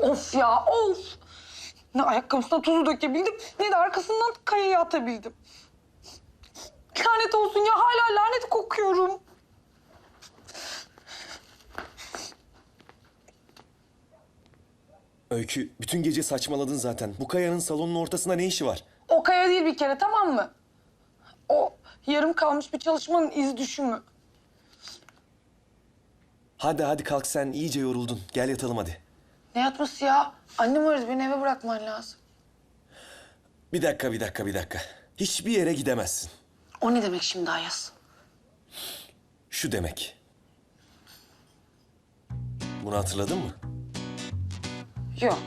Of ya of. Ne ayakkabısına tuzu dökebildim ne de arkasından kayaya atabildim. Lanet olsun ya hala lanet kokuyorum. Öykü, bütün gece saçmaladın zaten. Bu kayanın salonun ortasında ne işi var? O kaya değil bir kere tamam mı? O yarım kalmış bir çalışmanın iz düşümü. Hadi hadi kalk sen iyice yoruldun. Gel yatalım hadi. Ne yatması ya? Annem aradı beni eve bırakman lazım. Bir dakika, bir dakika, bir dakika. Hiçbir yere gidemezsin. O ne demek şimdi Ayaz? Şu demek. Bunu hatırladın mı? Yok.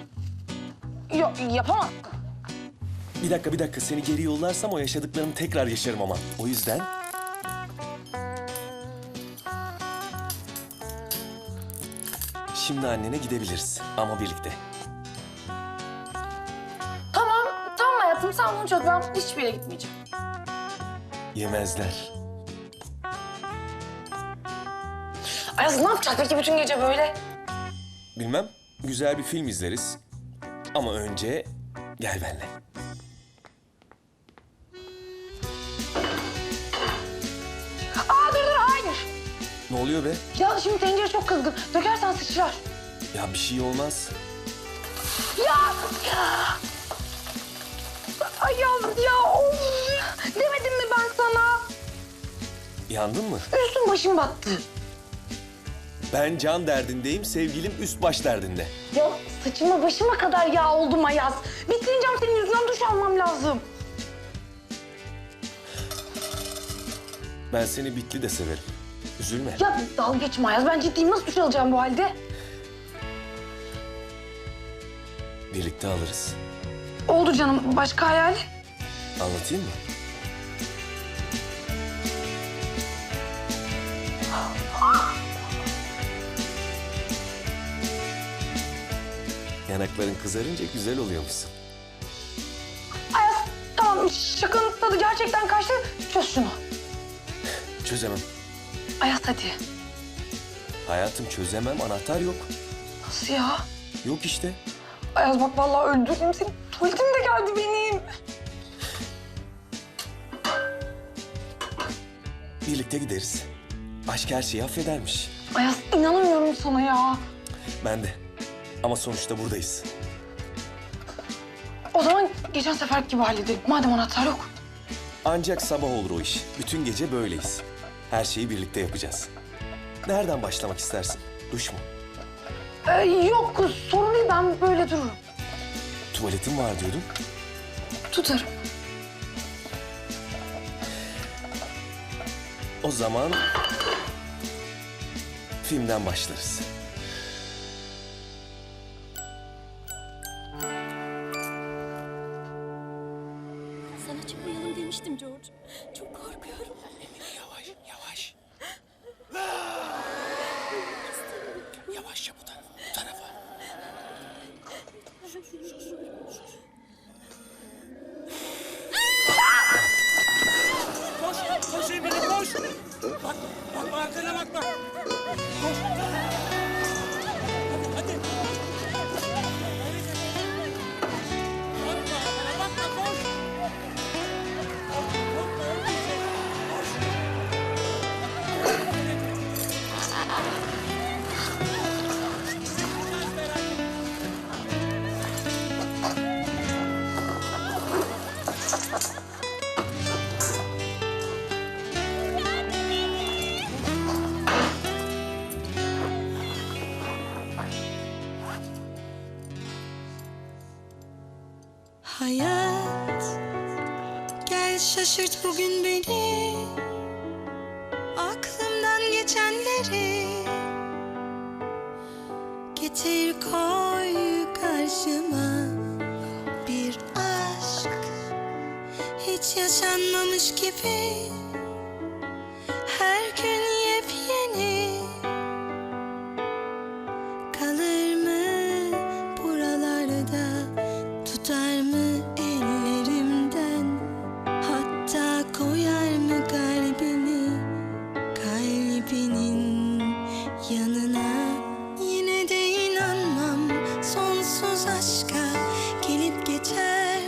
Yok yapamam. Bir dakika, bir dakika. Seni geri yollarsam o yaşadıklarımı tekrar yaşarım ama. O yüzden... Şimdi annene gidebiliriz ama birlikte. Tamam, tamam hayatım sen bunu çöz. Ben hiçbir yere gitmeyeceğim. Yemezler. Ayaz ne yapacak peki bütün gece böyle? Bilmem. Güzel bir film izleriz. Ama önce gel benimle. Oluyor be? Ya şimdi tencere çok kızgın. Dökersen sıçrar. Ya bir şey olmaz. Ya! ya. Ayaz ya of. Demedim mi ben sana? Yandın mı? Üstüm başım battı. Ben can derdindeyim, sevgilim üst baş derdinde. Ya saçıma başıma kadar yağ oldum Ayaz. Bitireceğim senin yüzünden duş almam lazım. Ben seni bitli de severim. Üzülme. Ya dalga geçme Ayaz. Ben ciddiyim. Nasıl duş alacağım bu halde? Birlikte alırız. Oldu canım. Başka hayal? Anlatayım mı? Yanakların kızarınca güzel oluyormuşsun. Ayaz tamam şakanın tadı gerçekten kaçtı. Çöz şunu. Çözemem. Ayaz hadi. Hayatım çözemem, anahtar yok. Nasıl ya? Yok işte. Ayaz bak vallahi öldürdüm seni. Tuvaletim de geldi benim. Birlikte gideriz. Aşk her şeyi affedermiş. Ayaz inanamıyorum sana ya. Ben de. Ama sonuçta buradayız. O zaman geçen sefer gibi halledelim. Madem anahtar yok. Ancak sabah olur o iş. Bütün gece böyleyiz. Her şeyi birlikte yapacağız. Nereden başlamak istersin? Duş mu? Ee, yok sorun değil ben böyle dururum. Tuvaletin var diyordun. Tutarım. O zaman filmden başlarız. Sana çıkmayalım demiştim George. Çok korkuyorum. Jesus. Hayat. Gel şaşırt bugün beni. Aklımdan geçenleri. Getir koy karşıma Bir aşk. Hiç yaşanmamış gibi yanına Yine de inanmam. Sonsuz aşka gelip geçer.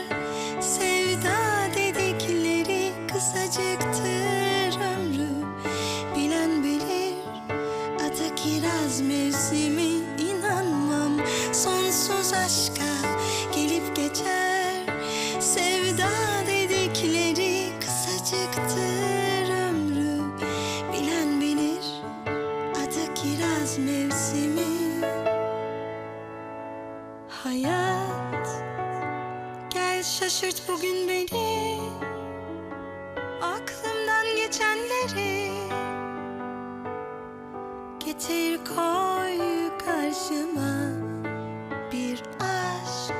Sevda dedikleri kısacıktır ömrü. Bilen bilir ata kiraz mevsimi inanmam. Sonsuz aşka gelip geçer. Sevda dedikleri Hayat. Gel şaşırt bugün beni. Aklımdan geçenleri. Getir koy karşıma Bir aşk.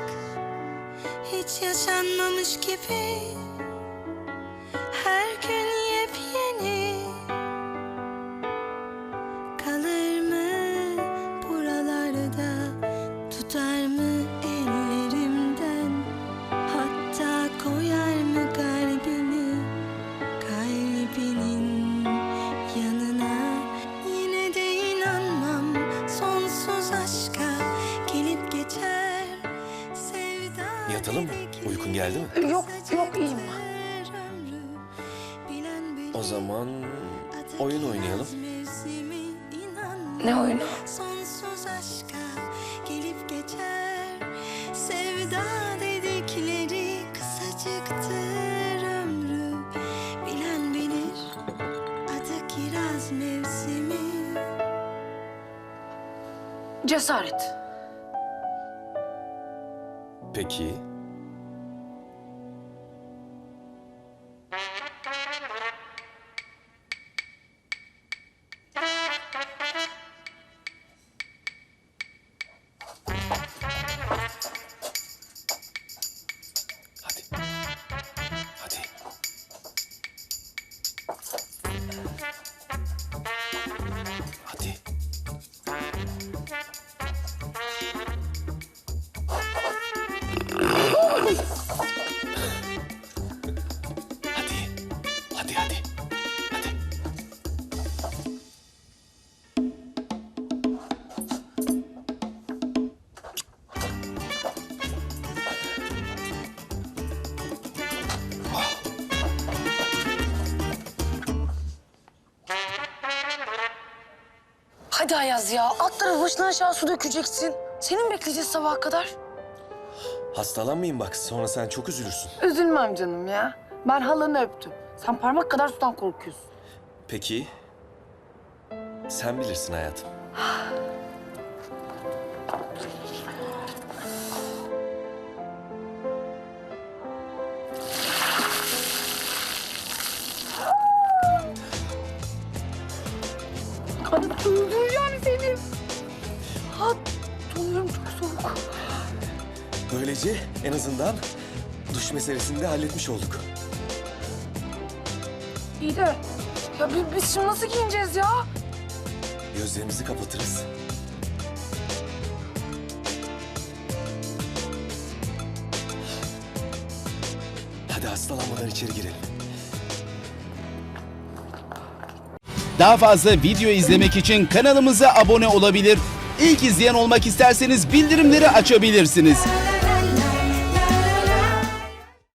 Hiç yaşanmamış gibi Yok, yok, iyiyim O zaman oyun oynayalım. Ne oyunu? Sonsuz aşka gelip geçer Sevda dedikleri kısacıktır ömrü Bilen bilir adı kiraz mevsimi Cesaret. Peki. Hadi Ayaz ya. Atları başına aşağı su dökeceksin. Senin bekleyeceğiz sabaha kadar. Hastalanmayın bak sonra sen çok üzülürsün. Üzülmem canım ya. Ben halanı öptüm. Sen parmak kadar sudan korkuyorsun. Peki. Sen bilirsin hayatım. Böylece en azından duş meselesini de halletmiş olduk. İyi de ya biz, biz şimdi nasıl giyineceğiz ya? Gözlerimizi kapatırız. Hadi hastalanmadan içeri girelim. Daha fazla video izlemek için kanalımıza abone olabilir. İlk izleyen olmak isterseniz bildirimleri açabilirsiniz.